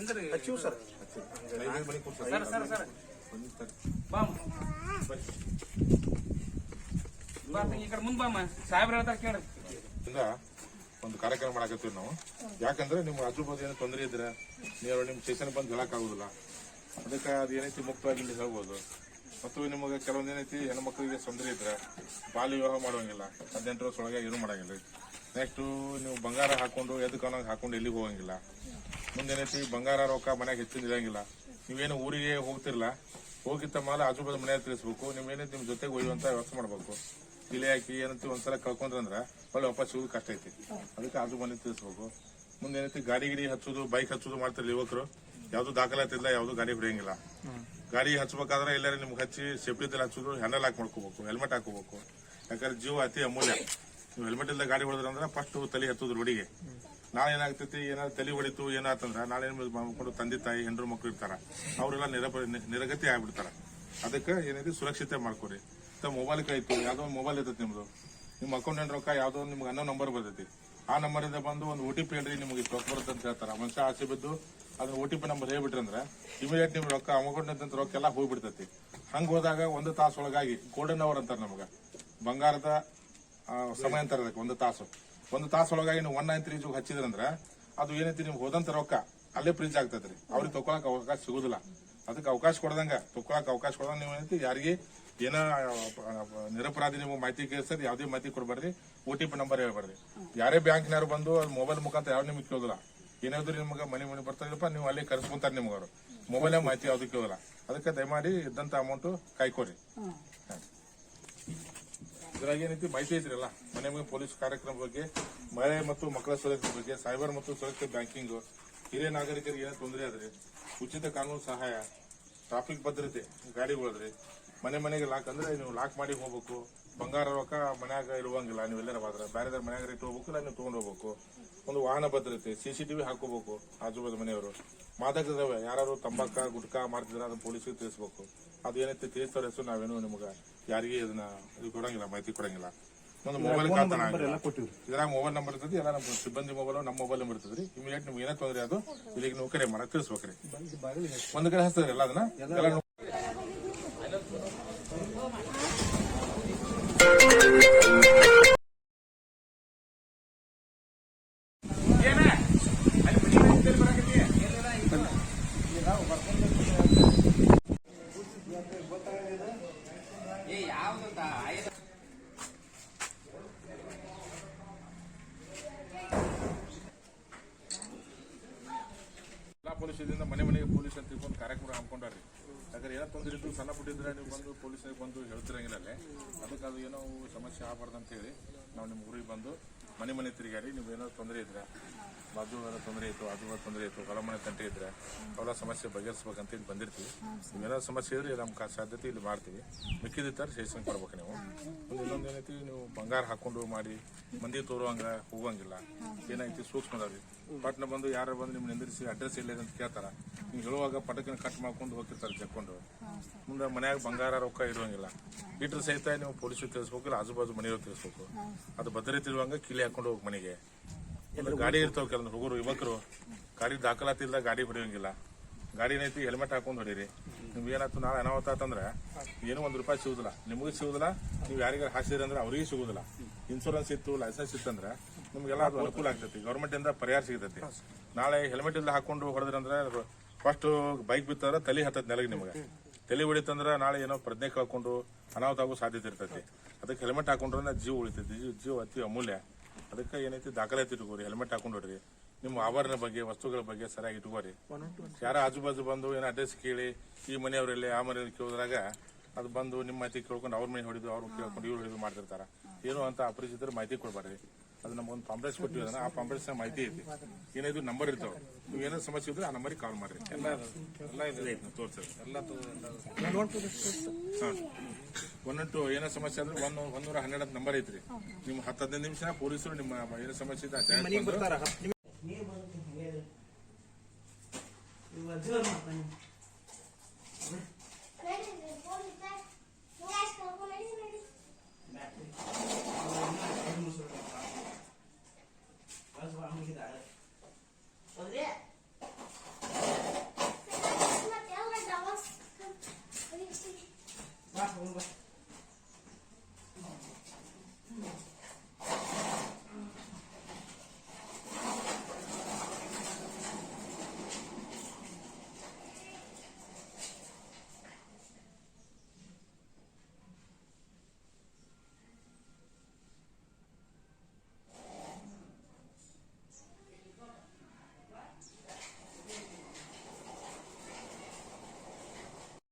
ಇಂದ್ರಿ ಹಚ್ಚಿವು ಸರ್ ಐದೈದು ಮನಿ ಸರ್. ಸರ್ ಸರ್ ಬನ್ನಿ ಸರ್. ಬಾ ಬಾ ಈ ಕಡೆ ಮುಂದ್ ಬಾಮ್ಮ ಸಾಹೇಬ್ರ ಹೇಳ್ತಾರೆ ಕೇಳ್ರಿ. ಇಂದ ಒಂದು ಕಾರ್ಯಕ್ರಮ ಮಾಡಾಕತ್ತೀವಿ ನಾವು. ಯಾಕಂದ್ರೆ ನಿಮ್ಮ ಆಜು ಬಾಜು ಏನೋ ತೊಂದರೆ ಇದ್ರೆ ನೀವು ನಿಮ್ಮ ಸ್ಟೇಷನ್ ಬಂದು ಹೇಳಕ್ಕಾಗುದಿಲ್ಲ ಅದಕ್ಕೆ ಅದು ಏನೈತಿ ಮುಕ್ತವಾಗಿ ಇಲ್ಲಿ ಹೇಳ್ಬೋದು. ಮತ್ತು ನಿಮಗೆ ಕೆಲವೊಂದು ಏನೈತಿ ಹೆಣ್ಮಕ್ಳಿಗೆ ತೊಂದರೆ ಇದ್ರೆ ಬಾಲ್ಯ ವಿವಾಹ ಮಾಡುವಂಗಿಲ್ಲ. ಹದಿನೆಂಟು ವರ್ಷ ಒಳಗೆ ಏನು ಮಾಡಂಗಿಲ್ಲ. ನೆಕ್ಸ್ಟು ನೀವು ಬಂಗಾರ ಹಾಕೊಂಡು ಎದಕ್ಕೆ ಅನ್ನೋಂಗೆ ಹಾಕೊಂಡು ಎಲ್ಲಿಗೆ ಹೋಗಂಗಿಲ್ಲ. ಮುಂದೇನೈತಿ ಬಂಗಾರ ರೊಕ್ಕ ಮನ್ಯಾಗ ಹೆಚ್ಚಿನ ಇರಂಗಿಲ್ಲ ನೀವೇನು ಊರಿಗೆ ಹೋಗ್ತಿರಲ್ಲ ಹೋಗಿದ್ದ ಮಾಲ ಆಜು ಬಾಜು ಮನೆಯಾಗ ತಿಳಿಸ್ಬೇಕು. ನೀವು ಏನೈತಿ ನಿಮ್ಮ ಜೊತೆಗೆ ಒಯ್ಯುವಂತ ವ್ಯವಸ್ಥೆ ಮಾಡ್ಬೇಕು. ಇಲೆ ಹಾಕಿ ಏನಂತ ಒಂದ್ಸಲ ಕಳ್ಕೊಂಡ್ರಂದ್ರೆ ಒಳ್ಳೆ ವಾಪಸ್ ಸಿಗೋದು ಕಷ್ಟ ಐತಿ. ಅದಕ್ಕೆ ಆಜು ಮನೆ ತಿಳಿಸ್ಬೇಕು. ಮುಂದೆ ಏನೈತಿ ಗಾಡಿ ಗಿಡಿ ಹಚ್ಚೋದು ಬೈಕ್ ಹಚ್ಚೋದು ಮಾಡ್ತಿರ್ಲಿ ಯುವಕರು. ಯಾವ್ದು ದಾಖಲಾತಿಲ್ಲ ಯಾವುದು ಗಾಡಿ ಹೊಡೆಯಂಗಿಲ್ಲ. ಗಾಡಿ ಹಚ್ಬೇಕಾದ್ರೆ ಎಲ್ಲರೂ ನಿಮ್ಗೆ ಹಚ್ಚಿ ಸೇಫ್ಟಿ ದಲ್ಲಿ ಹಚ್ಚೋದು ಹ್ಯಾಂಡಲ್ ಹಾಕಿ ಮಾಡ್ಕೋಬೇಕು ಹೆಲ್ಮೆಟ್ ಹಾಕೋಬೇಕು. ಯಾಕಂದ್ರೆ ಜೀವ ಅತಿ ಅಮೂಲ್ಯ. ನೀವು ಹೆಲ್ಮೆಟ್ ಇಲ್ಲದೆ ಗಾಡಿ ಹೊಡೆದ್ರಂದ್ರೆ ಫಸ್ಟ್ ತಲೆ ಹತ್ತೋದು ರೋಡಿಗೆ ನಾಳೆ ಏನಾಗ್ತೈತಿ, ಏನಾದ್ರು ತಲೆ ಹೊಡಿತು, ಏನಾತಂದ್ರೆ ನಾಳೆ ಮಾಡ್ಕೊಂಡು ತಂದೆ ತಾಯಿ, ಹೆಂಡ್ರು ಮಕ್ಕಳು ಇರ್ತಾರ, ಅವರೆಲ್ಲ ನಿರಗತಿ ಆಗ್ಬಿಡ್ತಾರ. ಅದಕ್ಕೆ ಏನೈತಿ ಸುರಕ್ಷತೆ ಮಾಡ್ಕೊರಿ. ಮೊಬೈಲ್ ಕೈತು ಯಾವ್ದೋ ಒಂದು ಮೊಬೈಲ್ ಇರ್ತೈತಿ ನಿಮ್ದು. ನಿಮ್ಮ ಅಕೌಂಟ್ ರೊಕ್ಕ, ಯಾವ್ದೋ ಒಂದು ನಿಮ್ಗೆ ಅನ್ನೋ ನಂಬರ್ ಬರ್ತೈತಿ. ಆ ನಂಬರ್ ಇಂದ ಬಂದು ಒಂದು ಓ ಟಿ ಪಿ ಹೇಳ್ರಿ, ನಿಮಗೆ ರೊಕ್ಕ ಬರುತ್ತೆ ಅಂತ ಹೇಳ್ತಾರ. ಮನುಷ್ಯ ಆಸೆ ಬಿದ್ದು ಅದನ್ನ ಓ ಟಿ ಪಿ ನಂಬರ್ ಹೇಳ್ಬಿಟ್ರಂದ್ರೆ ಇಮಿಡಿಯೇಟ್ ನಿಮ್ ರೊಕ್ಕ ಅಮೌಂಟ್ ರೊಕ್ಕ ಎಲ್ಲ ಹೋಗ್ಬಿಡ್ತೈತಿ. ಹಂಗ ಹೋದಾಗ ಒಂದು ತಾಸು ಒಳಗಾಗಿ ಗೋಲ್ಡನ್ ಅವರ್ ಅಂತಾರೆ ನಮಗ. ಬಂಗಾರದ ಸಮಯ ಅಂತಾರೆ ಅದಕ್ಕೆ ಒಂದು ತಾಸು. ಒಂದು ತಾಸು ಒಳಗಾಗಿ ನೀವು ಒನ್ ನೈನ್ ತ್ರೀ ಜೂಗ್ ಹಚ್ಚಿದ್ರಂದ್ರೆ ಅದು ಏನೈತಿ ನಿಮ್ಗೆ ಹೋದಂತ ರೊಕ್ಕ ಅಲ್ಲೇ ಫ್ರೀಜ್ ಆಗ್ತೈತ್ರಿ. ಅವ್ರಿಗೆ ತಗೊಳಕ್ ಅವಕಾಶ ಸಿಗುದಿಲ್ಲ. ಅದಕ್ಕೆ ಅವಕಾಶ ಕೊಡದಂಗ ತಗೊಳಕ್ ಅವಕಾಶ ಕೊಡದಂಗ ನೀವು ಏನೈತಿ ಯಾರಿಗೆ ಏನ ನಿರಪರಾಧಿ ನಿಮ್ಗೆ ಮಾಹಿತಿ ಕೇಳಿಸ್ರಿ ಯಾವುದೇ ಮಾಹಿತಿ ಕೊಡ್ಬಾರ್ರಿ ಓ ಟಿ ಪಿ ನಂಬರ್ ಹೇಳ್ಬಾರ್ರಿ ಯಾರೇ ಬ್ಯಾಂಕ್ನವ್ರು ಬಂದು ಮೊಬೈಲ್ ಮುಖಾಂತರ ಯಾವ ನಿಮ್ಗೆ ಕೇಳೋದಿಲ್ಲ. ಏನಾದ್ರು ನಿಮ್ಗೆ ಮನೆ ಮನೆ ಬರ್ತಾ ಇಲ್ಲಪ್ಪ ನೀವು ಅಲ್ಲಿ ಕರೆಸ್ಕೊಂತಾರೆ ನಿಮ್ಗೆ ಅವರು. ಮೊಬೈಲ್ ಮಾಹಿತಿ ಯಾವ್ದು ಕೇಳೋದಿಲ್ಲ. ಅದಕ್ಕೆ ದಯಮಾಡಿ ಇದ್ದಂತ ಅಮೌಂಟ್ ಕಾಯ್ಕೋರಿ. ಇದ್ರಾಗ ಏನೈತಿ ಮಾಹಿತಿ ಐತ್ರಿಲ್ಲ ಮನೆ ಮನೆ ಪೊಲೀಸ್ ಕಾರ್ಯಕ್ರಮ ಬಗ್ಗೆ ಮಹಿಳೆ ಮತ್ತು ಮಕ್ಕಳ ಸುರಕ್ಷತೆ ಬಗ್ಗೆ, ಸೈಬರ್ ಮತ್ತು ಸುರಕ್ಷತೆ ಬ್ಯಾಂಕಿಂಗ್, ಹಿರಿಯ ನಾಗರಿಕರಿಗೆ ಏನೇ ತೊಂದರೆ ಆದ್ರಿ, ಉಚಿತ ಕಾನೂನು ಸಹಾಯ ಟ್ರಾಫಿಕ್ ಭದ್ರತೆ, ಗಾಡಿಗಳದ್ರಿ ಮನೆ ಮನೆಗೆ ಲಾಕ್ ಅಂದ್ರೆ ನೀವು ಲಾಕ್ ಮಾಡಿ ಹೋಗ್ಬೇಕು. ಬಂಗಾರ ರೊಕ್ಕ ಮನ್ಯಾಗ ಇರುವಂಗಿಲ್ಲ ನೀವು ಎಲ್ಲರ ಬಾದ್ರೆ ಬೇರೆ ಮನ್ಯಾಗ ಇಟ್ಟು ಹೋಗ್ಬೇಕು ಇಲ್ಲ ನೀವು ತಗೊಂಡು ಹೋಗ್ಬೇಕು. ಒಂದು ವಾಹನ ಭದ್ರತೆ ಸಿ ಸಿ ಸಿಸಿಟಿವಿ ಹಾಕೋಬೇಕು ಆಜು ಬಾಜು ಮನೆಯವರು. ಮಾದಕ ದ್ರವ್ಯ ಯಾರು ತಂಬಾಕ ಗುಟ್ಕಾ ಮಾಡ್ತಿದ್ರೆ ಅದನ್ನ ಪೊಲೀಸಿಗೆ ತಿಳಿಸ್ಬೇಕು. ಅದು ಏನೈತೆ ತಿಳಿಸ್ತಾರ ಹೆಸರು ನಾವೇನು ನಿಮ್ಗೆ ಯಾರಿಗೆ ಇದನ್ನ ಇದು ಕೊಡಂಗಿಲ್ಲ ಮಾಹಿತಿ ಕೊಡಂಗಿಲ್ಲ. ಒಂದು ಮೊಬೈಲ್ ಎಲ್ಲ ಕೊಟ್ಟಿವ್ರಿ. ಇದ್ರಾಗ ಮೊಬೈಲ್ ನಂಬರ್ ಇರ್ತದೆ ಎಲ್ಲ ನಮ್ಮ ಸಿಬ್ಬಂದಿ ಮೊಬೈಲ್ ನಮ್ಮ ಮೊಬೈಲ್ ನಂಬರ್ ಇರ್ತದ್ರಿ ಇಮಿಡಿಯೇಟ್ ನಿಮ್ಗೆ ಏನೇ ತೊಂದರೆ ಅದು ಇಲ್ಲಿಗೆ ನೌಕರಿ ಕರೆ ಮಾಡಕ್ ತಿಳಿಸ್ಬೇಕ್ರಿ ಒಂದ್ ಕಡೆ ಹಚ್ತದ್ರಿ ಎಲ್ಲ ಅದನ್ನ ಪೊಲೀಸ್ ಇದರಿಂದ ಮನೆ ಮನೆಗೆ ಪೊಲೀಸ್ ಅಂತ ಒಂದು ಕಾರ್ಯಕ್ರಮ ಹಮ್ಮಿಕೊಂಡ್ರಿ ಯಾಕಂದ್ರೆ ಏನೋ ತೊಂದರೆ ಇದ್ದು ಸಣ್ಣ ಪುಟ್ಟಿದ್ರೆ ನೀವು ಬಂದು ಪೊಲೀಸ್ನಾಗ ಬಂದು ಹೇಳ್ತಿರಂಗಿಲ್ಲ ಅಲ್ಲೇ. ಅದಕ್ಕೆ ಅದು ಏನೋ ಸಮಸ್ಯೆ ಆಗಬಾರ್ದು ಅಂತ ಹೇಳಿ ನಾವು ನಿಮ್ಮ ಊರಿಗೆ ಬಂದು ಮನೆ ಮನೆ ತಿರುಗಾಡಿ ನೀವು ಏನೋ ತೊಂದರೆ ಇದ್ರೆ ಬಾಜು ಏನೋ ತೊಂದರೆ ಇತ್ತು ಅದು ತೊಂದರೆ ಇತ್ತು ಹೊಲ ಮನೆ ತಂಟೆ ಇದ್ರೆ ಅವೆಲ್ಲ ಸಮಸ್ಯೆ ಬಗೆಹರಿಸ್ಬೇಕಂತ ಇಲ್ಲಿ ಬಂದಿರ್ತೀವಿ. ನೀವೇನೋ ಸಮಸ್ಯೆ ಇದ್ರೆ ನಮ್ಮ ಸಾಧ್ಯತೆ ಇಲ್ಲಿ ಮಾಡ್ತೀವಿ. ಮಿಕ್ಕಿದಿತ್ತಾರೆ ಸ್ಟೇಷನ್ ಕೊಡ್ಬೇಕು ನೀವು. ಇನ್ನೊಂದು ಏನೈತಿ, ನೀವು ಬಂಗಾರ ಹಾಕೊಂಡು ಮಾಡಿ, ಮಂದಿ ತೋರುವಂಗ ಹೋಗಂಗಿಲ್ಲ. ಏನೈತಿ ಸೂಕ್ಷ್ಮ ಅದಾವ್ರಿ ಪಟ್ನ ಬಂದು ಯಾರು ಬಂದು ನಿಮ್ಗೆ ನಿಂದಿರಿಸಿ ಅಡ್ರೆಸ್ ಎಲ್ಲಿದೆ ಅಂತ ಕೇಳ್ತಾರ. ನೀವು ಹೇಳುವಾಗ ಪಟಕಿನ ಕಟ್ ಮಾಡ್ಕೊಂಡು ಹೋಗ್ತಿರ್ತಾರೆ ಜಕ್ಕೊಂಡು ಮುಂದೆ ಮನೆಯಾಗ ಬಂಗಾರ ರೊಕ್ಕ ಇರುವಂಗಿಲ್ಲ ಇಟ್ರ ಸಹಿತ ನೀವು ಪೊಲೀಸ್ ತಿಳಿಸ್ಬೇಕು, ಇಲ್ಲ ಆಜು ಬಾಜು ಮನೆಯವ್ರು ತಿಳಿಸ್ಬೇಕು. ಅದು ಭದ್ರತೆ ಇರುವಂಗ ಕಿಲಿ ಹಾಕೊಂಡು ಹೋಗಿ ಮನೆಗೆ. ಇಲ್ಲ ಗಾಡಿ ಇರ್ತಾವ ಕೆಲವೊಂದು ಹುಡುಗರು, ಯುವಕರು. ಗಾಡಿ ದಾಖಲಾತಿಲ್ಲ ಗಾಡಿ ಹೊಡೆಯಂಗಿಲ್ಲ. ಗಾಡಿ ಏನೈತಿ ಹೆಲ್ಮೆಟ್ ಹಾಕೊಂಡು ಹೊಡೀರಿ. ನಿಮ್ಗೆ ಏನಾಯ್ತು ನಾಳೆ ಅನಾಹುತ ಆತಂದ್ರೆ ಏನೂ ಒಂದು ರೂಪಾಯಿ ಸಿಗುದಿಲ್ಲ. ನಿಮಗೂ ಸಿಗುದಿಲ್ಲ, ನೀವು ಯಾರಿಗಾರು ಹಾಸಿದ್ರಿ ಅಂದ್ರೆ ಅವ್ರಿಗೆ ಸಿಗುದಿಲ್ಲ. ಇನ್ಶೂರೆನ್ಸ್ ಇತ್ತು ಲೈಸೆನ್ಸ್ ಇತ್ತಂದ್ರೆ ನಿಮ್ಗೆಲ್ಲ ಅದು ಅನುಕೂಲ ಆಗ್ತೈತಿ. ಗೌರ್ಮೆಂಟಿಂದ ಪರಿಹಾರ ಸಿಗತೈತಿ. ನಾಳೆ ಹೆಲ್ಮೆಟ್ ಇಲ್ಲ ಹಾಕೊಂಡು ಹೊಡೆದ್ರಂದ್ರೆ ಫಸ್ಟ್ ಬೈಕ್ ಬಿತ್ತಂದ್ರೆ ತಲೆ ಹತ್ತದ ನೆಲಗೆ ನಿಮಗೆ. ತಲೆ ಹೊಡಿತಂದ್ರೆ ನಾಳೆ ಏನೋ ಪ್ರಜ್ಞೆ ಕಳ್ಕೊಂಡು ಅನಾಹುತ ಆಗೋ ಸಾಧ್ಯತೆ ಇರ್ತೈತಿ. ಅದಕ್ಕೆ ಹೆಲ್ಮೆಟ್ ಹಾಕೊಂಡ್ರೆ ಜೀವ ಉಳಿತೈತಿ. ಜೀವ ಅತಿ ಅಮೂಲ್ಯ. ಅದಕ್ಕೆ ಏನೈತಿ ದಾಖಲಾತಿ ಇಟ್ಕೋರಿ ಹೆಲ್ಮೆಟ್ ಹಾಕೊಂಡು ಹೊಡ್ರಿ. ನಿಮ್ಮ ಆಭರಣ ಬಗ್ಗೆ ವಸ್ತುಗಳ ಬಗ್ಗೆ ಸರಿಯಾಗಿ ಇಟ್ಕೋರಿ ಯಾರ ಆಜು ಬಾಜು ಬಂದು ಏನೋ ಅಡ್ರೆಸ್ ಕೇಳಿ ಈ ಮನೆಯವರಲ್ಲಿ ಆ ಮನೆಯಲ್ಲಿ ಕೇಳಿದ್ರಾಗ ಅದು ಬಂದು ನಿಮ್ಮ ಮಾಹಿತಿ ಕೇಳ್ಕೊಂಡು ಅವ್ರ ಮನೆ ಹೊಡಿದು ಅವ್ರು ಕೇಳ್ಕೊಂಡು ಇವ್ರು ಹೊಡಿದು ಮಾಡ್ತಿರ್ತಾರ. ಏನು ಅಂತ ಅಪರಿಚಿತರು ಮಾಹಿತಿ ಕೊಡ್ಬಾರ್ರಿ ಅದು ನಮ್ಗೊಂದು ಕಾಂಪ್ಲೆಕ್ಸ್ ಕೊಟ್ಟಿವಿ ಅದನ್ನ. ಆ ಕಾಂಪ್ಲೆಕ್ಸ್ ಮಾಹಿತಿ ಐತಿ. ಏನಾದ್ರು ನಂಬರ್ ಇರ್ತಾವ. ನೀವು ಏನೋ ಸಮಸ್ಯೆ ಇದ್ರೆ ಆ ನಂಬರಿಗೆ ಕಾಲ್ ಮಾಡ್ರಿ. ಎಲ್ಲ ಎಲ್ಲ ಇದೆ. ತೋರ್ಸರಿ ಎಲ್ಲ ಒನ್ ಟು ಏನೋ ಸಮಸ್ಯೆ ಅಂದ್ರೆ ಒಂದು ಒಂದೂರ ಹನ್ನೆರಡು ನಂಬರ್ ಐತ್ರಿ. ನಿಮ್ ಹತ್ತು ಹದಿನೈದು ನಿಮಿಷ ಪೊಲೀಸರು ನಿಮ್ಮ ಏನೋ ಸಮಸ್ಯೆ ಇದೆ ಅಟ್ಯಾಕ್ ಮನೆಗೆ ಬಂದು ಬರ್ತಾರ ಹತ್ತು ನಿಮಿಷ ಇವು ಅಜ್ಜಿಯವ್ರು ಮಾಡ್ತಾನೆ